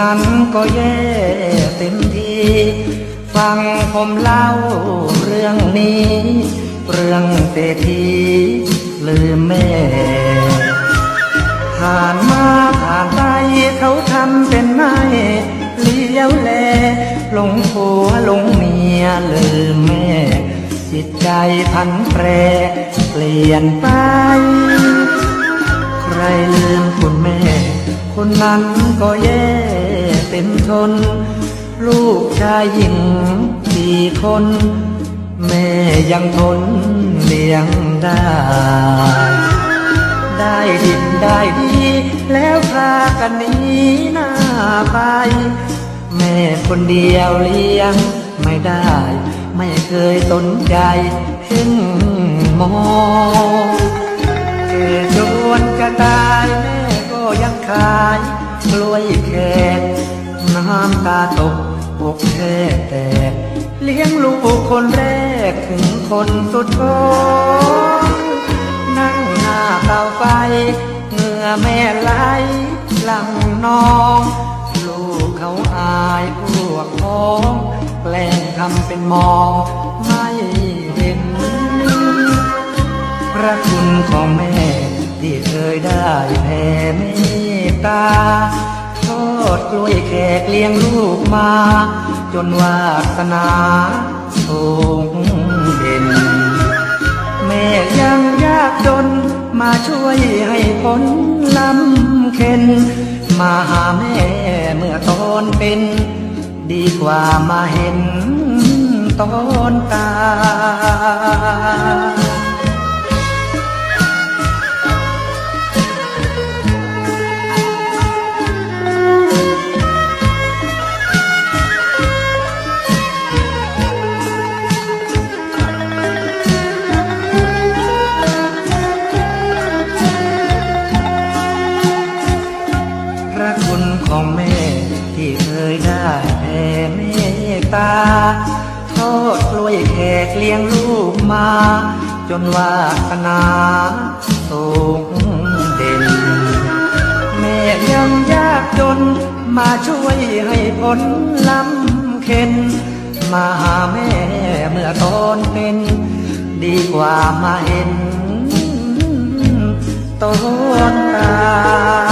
นั้นก็แย่เต็มทีฟังผมเล่าเรื่องนี้ เรื่องเศรษฐีลืมแม่ ผ่านมาผ่านไปเขาทำเป็นไม่เลี้ยวแลหลงผัวหลงเมียลืมแม่ จิตใจพันแปรเปลี่ยนไป ใครลืมคุณแม่ คนนั้นก็แย่ เต็มทน ลูกชายหญิงสี่คน แม่ยังทนเลี้ยงได้ ได้ดินได้ดีแล้วพากันหนี้หน้าไป แม่คนเดียวเลี้ยงไม่ได้ ไม่เคยสนใจเพ่งมองเกิดจนจะตายแม่ก็ยังขายำตาตกอกแค่แตก เลี้ยงลูกคนแรกถึงคนสุดท้องนั่งหน้าเตาไฟเหงื่อแม่ไหลหลังน้อง ลูกเขาอายพวกพ้องแกล้งทำเป็นมองไม่เห็น พระคุณของแม่ที่เคยได้แผ่เมตตา ดกล้วยแขกเลี้ยงลูกมา จนวาสนาสูงเด่น แม่ยังยากจน มาช่วยให้พ้นลำเค็น มาหาแม่เมื่อตอนเป็น ดีกว่ามาเห็นตอนตาย ยได้แผ่เมตตาทอดกล้วยแขกเลี้ยงลูกมา จนวาสนาสูงเด่น แม่ยังยากจน มาช่วยให้พ้นลำเค็น มาหาแม่เมื่อตอนเป็น ดีกว่ามาเห็นตอนตา